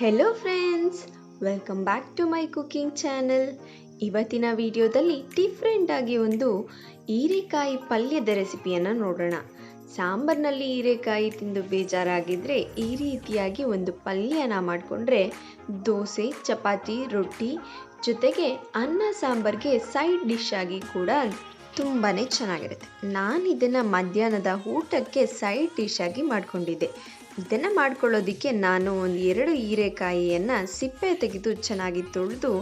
Hello friends welcome back to my cooking channel ಇವತ್ತಿನ ವಿಡಿಯೋದಲ್ಲಿ ಡಿಫ್ರೆಂಟಾಗಿ ಒಂದು ಹೀರೆಕಾಯಿ ಪಲ್ಯದ ರೆಸಿಪಿಯನ್ನು ನೋಡೋಣ. ಸಾಂಬಾರ್ನಲ್ಲಿ ಹೀರೆಕಾಯಿ ತಿಂದು ಬೇಜಾರಾಗಿದ್ದರೆ ಈ ರೀತಿಯಾಗಿ ಒಂದು ಪಲ್ಯನ ಮಾಡಿಕೊಂಡ್ರೆ ದೋಸೆ, ಚಪಾತಿ, ರೊಟ್ಟಿ ಜೊತೆಗೆ ಅನ್ನ ಸಾಂಬಾರಿಗೆ ಸೈಡ್ ಡಿಶ್ ಆಗಿ ಕೂಡ ತುಂಬಾ ಚೆನ್ನಾಗಿರುತ್ತೆ. ನಾನು ಇದನ್ನು ಮಧ್ಯಾಹ್ನದ ಊಟಕ್ಕೆ ಸೈಡ್ ಡಿಶ್ ಆಗಿ ಮಾಡಿಕೊಂಡಿದ್ದೆ. ಇದನ್ನು ಮಾಡ್ಕೊಳ್ಳೋದಕ್ಕೆ ನಾನು ಒಂದು ಎರಡು ಹೀರೆಕಾಯಿಯನ್ನು ಸಿಪ್ಪೆ ತೆಗೆದು ಚೆನ್ನಾಗಿ ತೊಳೆದು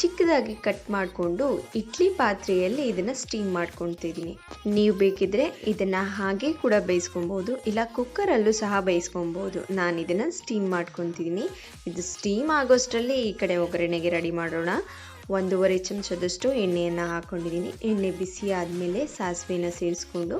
ಚಿಕ್ಕದಾಗಿ ಕಟ್ ಮಾಡಿಕೊಂಡು ಇಡ್ಲಿ ಪಾತ್ರೆಯಲ್ಲಿ ಇದನ್ನು ಸ್ಟೀಮ್ ಮಾಡ್ಕೊತಿದ್ದೀನಿ. ನೀವು ಬೇಕಿದ್ರೆ ಇದನ್ನು ಹಾಗೆ ಕೂಡ ಬೇಯಿಸ್ಕೊಬೋದು, ಇಲ್ಲ ಕುಕ್ಕರಲ್ಲೂ ಸಹ ಬೇಯಿಸ್ಕೊಬೋದು. ನಾನು ಇದನ್ನು ಸ್ಟೀಮ್ ಮಾಡ್ಕೊತಿದ್ದೀನಿ. ಇದು ಸ್ಟೀಮ್ ಆಗೋಷ್ಟರಲ್ಲಿ ಈ ಕಡೆ ಒಗ್ಗರಣೆಗೆ ರೆಡಿ ಮಾಡೋಣ. ಒಂದೂವರೆ ಚಮಚದಷ್ಟು ಎಣ್ಣೆಯನ್ನು ಹಾಕ್ಕೊಂಡಿದ್ದೀನಿ ಎಣ್ಣೆ ಬಿಸಿ ಆದಮೇಲೆ ಸಾಸಿವೆನ ಸೇರಿಸ್ಕೊಂಡು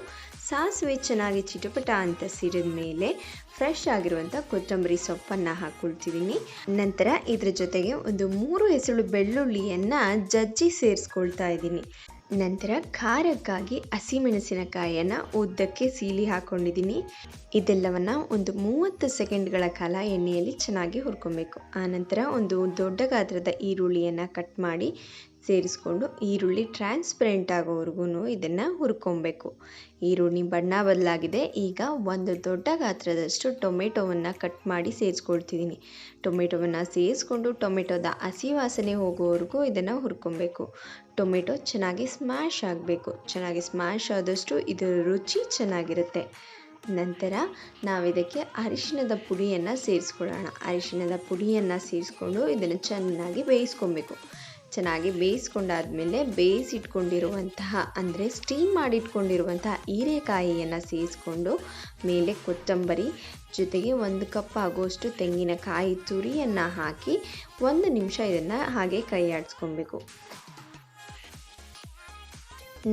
ಸಾಸಿವೆ ಚೆನ್ನಾಗಿ ಚಿಟಪಟ ಅಂತ ಸಿರಿದ ಮೇಲೆ ಫ್ರೆಶ್ ಆಗಿರುವಂಥ ಕೊತ್ತಂಬರಿ ಸೊಪ್ಪನ್ನು ಹಾಕ್ಕೊಳ್ತಿದ್ದೀನಿ ನಂತರ ಇದ್ರ ಜೊತೆಗೆ ಒಂದು ಮೂರು ಎಸಳು ಬೆಳ್ಳುಳ್ಳಿಯನ್ನು ಜಜ್ಜಿ ಸೇರಿಸ್ಕೊಳ್ತಾ ಇದ್ದೀನಿ. ನಂತರ ಖಾರಕ್ಕಾಗಿ ಹಸಿಮೆಣಸಿನಕಾಯಿಯನ್ನು ಉದ್ದಕ್ಕೆ ಸೀಲಿ ಹಾಕ್ಕೊಂಡಿದ್ದೀನಿ ಇದೆಲ್ಲವನ್ನು ಒಂದು ಮೂವತ್ತು ಸೆಕೆಂಡ್ಗಳ ಕಾಲ ಎಣ್ಣೆಯಲ್ಲಿ ಚೆನ್ನಾಗಿ ಹುರ್ಕೊಬೇಕು. ಆನಂತರ ಒಂದು ದೊಡ್ಡ ಗಾತ್ರದ ಈರುಳ್ಳಿಯನ್ನು ಕಟ್ ಮಾಡಿ ಸೇರಿಸ್ಕೊಂಡು ಈರುಳ್ಳಿ ಟ್ರಾನ್ಸ್ಪರೆಂಟ್ ಆಗೋವರೆಗೂ ಇದನ್ನು ಹುರ್ಕೊಬೇಕು. ಈರುಳ್ಳಿ ಬಣ್ಣ ಬದಲಾಗಿದೆ. ಈಗ ಒಂದು ದೊಡ್ಡ ಗಾತ್ರದಷ್ಟು ಟೊಮೆಟೊವನ್ನು ಕಟ್ ಮಾಡಿ ಸೇರಿಸ್ಕೊಳ್ತಿದ್ದೀನಿ ಟೊಮೆಟೊವನ್ನು ಸೇರಿಸ್ಕೊಂಡು ಟೊಮೆಟೊದ ಹಸಿ ವಾಸನೆ ಹೋಗೋವರೆಗೂ ಇದನ್ನು ಹುರ್ಕೊಬೇಕು. ಟೊಮೆಟೊ ಚೆನ್ನಾಗಿ ಸ್ಮ್ಯಾಶ್ ಆಗಬೇಕು. ಚೆನ್ನಾಗಿ ಸ್ಮ್ಯಾಶ್ ಆದಷ್ಟು ಇದರ ರುಚಿ ಚೆನ್ನಾಗಿರುತ್ತೆ. ನಂತರ ನಾವಿದಕ್ಕೆ ಅರಿಶಿಣದ ಪುಡಿಯನ್ನು ಸೇರಿಸ್ಕೊಳ್ಳೋಣ. ಅರಿಶಿಣದ ಪುಡಿಯನ್ನು ಸೇರಿಸ್ಕೊಂಡು ಇದನ್ನು ಚೆನ್ನಾಗಿ ಬೇಯಿಸ್ಕೊಬೇಕು. ಚೆನ್ನಾಗಿ ಬೇಯಿಸ್ಕೊಂಡಾದ್ಮೇಲೆ ಬೇಯಿಸಿಟ್ಕೊಂಡಿರುವಂತಹ, ಅಂದರೆ ಸ್ಟೀಮ್ ಮಾಡಿಟ್ಕೊಂಡಿರುವಂತಹ ಹೀರೆಕಾಯಿಯನ್ನು ಸೇರಿಸ್ಕೊಂಡು ಮೇಲೆ ಕೊತ್ತಂಬರಿ, ಜೊತೆಗೆ ಒಂದು ಕಪ್ ಆಗುವಷ್ಟು ತೆಂಗಿನಕಾಯಿ ತುರಿಯನ್ನು ಹಾಕಿ ಒಂದು ನಿಮಿಷ ಇದನ್ನು ಹಾಗೆ ಕೈ ಆಡಿಸ್ಕೊಬೇಕು.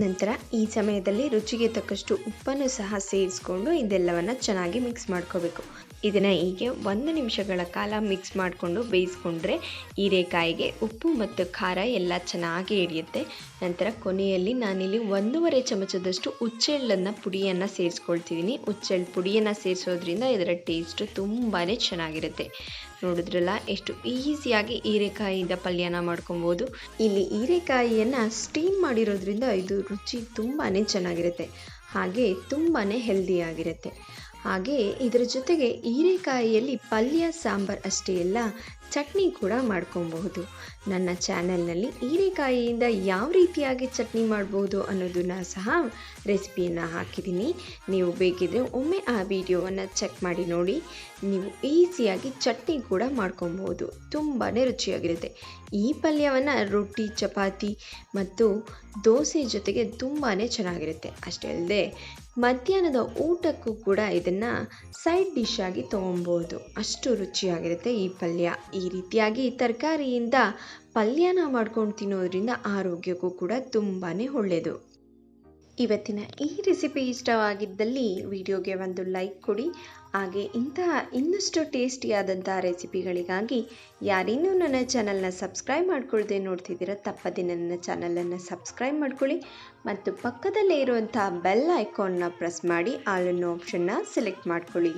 ನಂತರ ಈ ಸಮಯದಲ್ಲಿ ರುಚಿಗೆ ತಕ್ಕಷ್ಟು ಉಪ್ಪನ್ನು ಸಹ ಸೇರಿಸ್ಕೊಂಡು ಇದೆಲ್ಲವನ್ನು ಚೆನ್ನಾಗಿ ಮಿಕ್ಸ್ ಮಾಡ್ಕೋಬೇಕು. ಇದನ್ನು ಹೀಗೆ ಒಂದು ನಿಮಿಷಗಳ ಕಾಲ ಮಿಕ್ಸ್ ಮಾಡಿಕೊಂಡು ಬೇಯಿಸ್ಕೊಂಡ್ರೆ ಹೀರೆಕಾಯಿಗೆ ಉಪ್ಪು ಮತ್ತು ಖಾರ ಎಲ್ಲ ಚೆನ್ನಾಗಿ ಹಿಡಿಯುತ್ತೆ. ನಂತರ ಕೊನೆಯಲ್ಲಿ ನಾನಿಲ್ಲಿ ಒಂದೂವರೆ ಚಮಚದಷ್ಟು ಹುಚ್ಚೆಳ್ಳನ್ನು ಪುಡಿಯನ್ನು ಸೇರಿಸ್ಕೊಳ್ತಿದ್ದೀನಿ ಹುಚ್ಚೆಳ್ಳು ಪುಡಿಯನ್ನು ಸೇರಿಸೋದ್ರಿಂದ ಇದರ ಟೇಸ್ಟು ತುಂಬಾ ಚೆನ್ನಾಗಿರುತ್ತೆ. ನೋಡಿದ್ರಲ್ಲ, ಎಷ್ಟು ಈಸಿಯಾಗಿ ಹೀರೆಕಾಯಿಯಿಂದ ಪಲ್ಯನ ಮಾಡ್ಕೊಬೋದು. ಇಲ್ಲಿ ಹೀರೆಕಾಯಿಯನ್ನು ಸ್ಟೀಮ್ ಮಾಡಿರೋದ್ರಿಂದ ಇದು ರುಚಿ ತುಂಬಾ ಚೆನ್ನಾಗಿರುತ್ತೆ. ಹಾಗೆ ತುಂಬಾ ಹೆಲ್ದಿಯಾಗಿರುತ್ತೆ ಹಾಗೆ ಇದರ ಜೊತೆಗೆ ಹೀರೆಕಾಯಿಯಲ್ಲಿ ಪಲ್ಯ ಸಾಂಬಾರ್ ಅಷ್ಟೇ ಅಲ್ಲ ಚಟ್ನಿ ಕೂಡ ಮಾಡ್ಕೊಬಹುದು. ನನ್ನ ಚಾನೆಲ್ನಲ್ಲಿ ಹೀರೆಕಾಯಿಯಿಂದ ಯಾವ ರೀತಿಯಾಗಿ ಚಟ್ನಿ ಮಾಡ್ಬೋದು ಅನ್ನೋದನ್ನು ಸಹ ರೆಸಿಪಿಯನ್ನು ಹಾಕಿದ್ದೀನಿ. ನೀವು ಬೇಕಿದ್ರೆ ಒಮ್ಮೆ ಆ ವಿಡಿಯೋವನ್ನು ಚೆಕ್ ಮಾಡಿ ನೋಡಿ. ನೀವು ಈಸಿಯಾಗಿ ಚಟ್ನಿ ಕೂಡ ಮಾಡ್ಕೊಬೋದು ತುಂಬಾ ರುಚಿಯಾಗಿರುತ್ತೆ. ಈ ಪಲ್ಯವನ್ನು ರೊಟ್ಟಿ, ಚಪಾತಿ ಮತ್ತು ದೋಸೆ ಜೊತೆಗೆ ತುಂಬಾ ಚೆನ್ನಾಗಿರುತ್ತೆ. ಅಷ್ಟೇ ಅಲ್ಲದೆ ಮಧ್ಯಾಹ್ನದ ಊಟಕ್ಕೂ ಕೂಡ ಇದನ್ನು ಸೈಡ್ ಡಿಶ್ ಆಗಿ ತೊಗೊಬೋದು ಅಷ್ಟು ರುಚಿಯಾಗಿರುತ್ತೆ ಈ ಪಲ್ಯ. ಈ ರೀತಿಯಾಗಿ ತರಕಾರಿಯಿಂದ ಪಲ್ಯನ ಮಾಡ್ಕೊಂಡು ತಿನ್ನೋದ್ರಿಂದ ಆರೋಗ್ಯಕ್ಕೂ ಕೂಡ ತುಂಬಾ ಒಳ್ಳೆಯದು ಇವತ್ತಿನ ಈ ರೆಸಿಪಿ ಇಷ್ಟವಾಗಿದ್ದಲ್ಲಿ ವಿಡಿಯೋಗೆ ಒಂದು ಲೈಕ್ ಕೊಡಿ. ಹಾಗೆ ಇಂತಹ ಇನ್ನಷ್ಟು ಟೇಸ್ಟಿಯಾದಂಥ ರೆಸಿಪಿಗಳಿಗಾಗಿ ಯಾರಿನ್ನೂ ನನ್ನ ಚಾನಲ್ನ ಸಬ್ಸ್ಕ್ರೈಬ್ ಮಾಡ್ಕೊಳ್ಳದೆ ನೋಡ್ತಿದ್ದೀರ ತಪ್ಪದೆ ನನ್ನ ಚಾನಲನ್ನು ಸಬ್ಸ್ಕ್ರೈಬ್ ಮಾಡ್ಕೊಳ್ಳಿ. ಮತ್ತು ಪಕ್ಕದಲ್ಲೇ ಇರುವಂಥ ಬೆಲ್ ಐಕಾನ್ನ ಪ್ರೆಸ್ ಮಾಡಿ ಆಲ್ ಆಪ್ಷನ್ನ ಸೆಲೆಕ್ಟ್ ಮಾಡ್ಕೊಳ್ಳಿ.